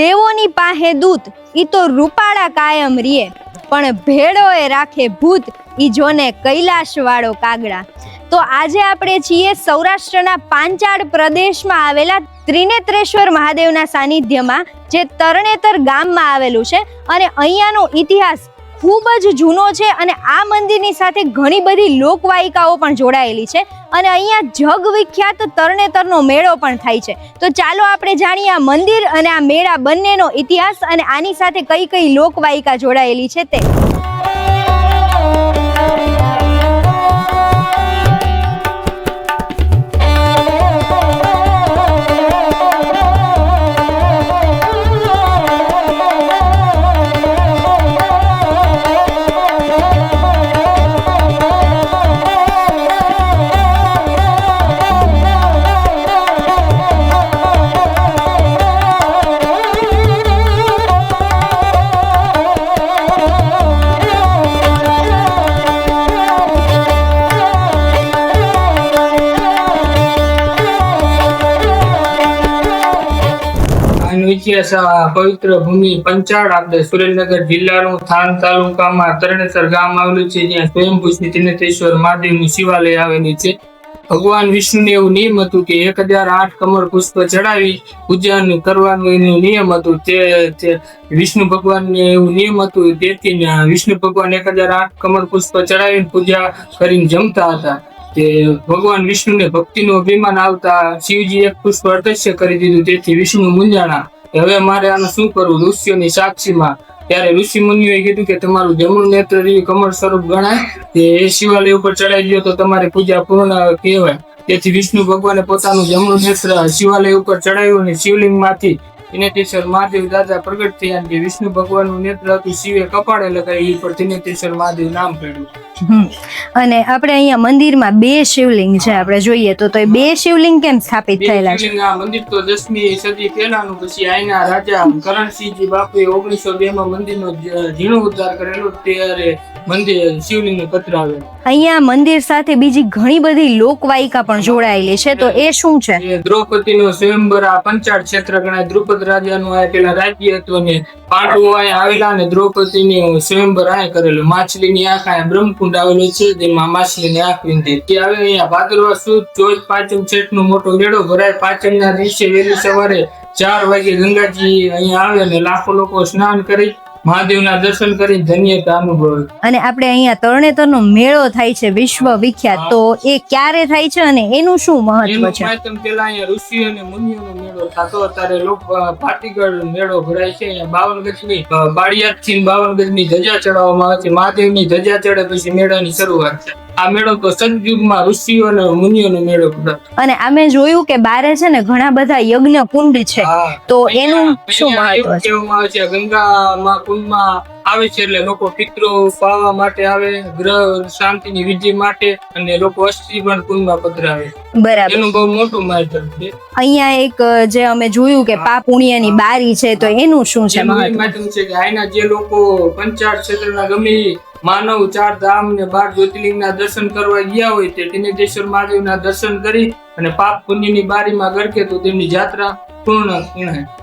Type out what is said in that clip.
રૂપાની પાસે દૂત, ઈ તો રૂપાળા કાયમ રીએ. પણ ભેળોએ રાખે ભૂત, ઈ જોને કૈલાશવાળો કાગડા. તો આજે આપણે છીએ સૌરાષ્ટ્રના પાંચાળ પ્રદેશમાં આવેલા ત્રિનેત્રેશ્વર મહાદેવના સાનિધ્યમાં, જે તરણેતર ગામમાં આવેલું છે. અને અહીંયાનો ઇતિહાસ ખૂબ જ જૂનો છે અને આ મંદિરની સાથે ઘણી બધી લોકવાયિકાઓ પણ જોડાયેલી છે અને અહીંયા જગ વિખ્યાત તરણેતરનો મેળો પણ થાય છે. તો ચાલો આપણે જાણીએ આ મંદિર અને આ મેળા બંનેનો ઇતિહાસ અને આની સાથે કઈ કઈ લોકવાયિકા જોડાયેલી છે તે. આનો ઇતિહાસ પવિત્ર ભગવાન વિષ્ણુને એવું નિયમ હતું કે એક હજાર આઠ કમર પુષ્પ ચડાવી પૂજન કરવાનું એનું નિયમ હતું. તે વિષ્ણુ વિષ્ણુ ભગવાનને એવું નિયમ હતું. તેથી વિષ્ણુ ભગવાન એક હજાર આઠ કમર પુષ્પ ચડાવીને પૂજા કરીને જમતા હતા. તે ભગવાન વિષ્ણુને ભક્તિનું અભિમાન આવતા શિવજી એક પુષ્પ અર્ધશ્ય કરી દીધું, તેથી વિષ્ણુ મૂંઝાણા. હવે મારે આનું શું કરવું? ઋષિઓની સાક્ષીમાં. ત્યારે ઋષિ મુનિઓએ કીધું કે તમારું જમણું નેત્ર કમળ સ્વરૂપ ગણાય. એ શિવાલય ઉપર ચડાઈ ગયો તો તમારી પૂજા પૂર્ણ કહેવાય. તેથી વિષ્ણુ ભગવાને પોતાનું જમણું નેત્ર શિવાલય ઉપર ચડાવ્યું અને શિવલિંગમાંથી તિનેતેશ્વર મહાદેવ દાદા પ્રગટ થયા અને વિષ્ણુ ભગવાનનું નેત્ર હતું, શિવે કપાળે લગાવી એ પર તિનેતેશ્વર મહાદેવ નામ પડ્યું. અને આપણે અહીંયા મંદિરમાં બે શિવલિંગ છે આપણે જોઈએ તો તો એ બે શિવલિંગ કેમ સ્થાપિત થયેલા છે? મંદિર તો દસમી સદી પહેલાનું પછી આઈના રાજા કરણસિંહજી બાપુએ ઓગણીસો બે માં મંદિરનો જ- ઝીણો ઉદ્ધાર કરેલો ત્યારે મંદિર શિવલિંગ પધરાવેલ અહીંયા મંદિર સાથે બીજી ઘણી બધી લોકવાયિકા પણ જોડાયેલી છે તો એ શું છે? દ્રૌપદી દ્રૌપદીનો સ્વયંવર આ પંચાળ ક્ષેત્ર ગણાય. દ્રુપદ રાજાનું આ પેલા રાજ્ય હતું અને પાંડવો અહીંયા આવેલા અને દ્રૌપદીની સ્વયંવર અહીં કરેલું. માછલીની આંખ અહીંયા બ્રહ્મકુંડ આવેલો છે. તેમાં માછલીની આંખ વિંધી. તે આવે અહીંયા ભાદરવા સુદ, ચોથ પાંચમ છેઠ મોટો મેળો. ભરાય પાંચમ ના દિવસે વહેલી સવારે ચાર વાગે ગંગાજી અહીંયા આવે અને લાખો લોકો સ્નાન કરી મહાદેવના દર્શન કરી ધન્યતા અનુભવે અને આપણે અહીંયા તરણેતરનો મેળો થાય છે વિશ્વ વિખ્યાત. તો એ ક્યારે થાય છે અને એનું શું મહત્વ છે? પેલા અહીંયા ઋષિ અને મુનિઓનો મેળો થતો. અત્યારે લોક પાટીગઢ મેળો ભરાય છે. અહીંયા બાવન ગજની બાળિયાતથી બાવન ગજની ધજા ચડાવવામાં આવે છે. મહાદેવની ધજા ચડે પછી મેળાની શરૂઆત છે. આ મેળો તો સદયુગમાં ઋષિઓ અને મુનિઓનો મેળો હતો અને અમે જોયું કે બારે છે ને ઘણા બધા યજ્ઞ કુંડ છે. તો એનું શું મહત્વ છે? કહેવામાં આવે છે ગંગામાં કુંડમાં આવે છે એટલે લોકો પિત્રો પાવા માટે આવે ગ્રહ શાંતિની વિધિ માટે અને લોકો અસ્થિ પણ કુંડમાં પધરાવે. બરાબર. એનું બહુ મોટું મહત્વ છે. અહીંયા એક જે અમે જોયું કે પા પુણ્યની બારી છે તો એનું શું છે? મહત્વ છે કે આયના જે લોકો પંચાળ ક્ષેત્રના ગમે એ માનવ ચાર ધામ ને બાર જ્યોતિર્લિંગના દર્શન કરવા ગયા હોય તે તિનેતેશ્વર મહાદેવના દર્શન કરી અને પાપ પુણ્યની બારીમાં ગરકે તો તેમની જાત્રા પૂર્ણ ગણાય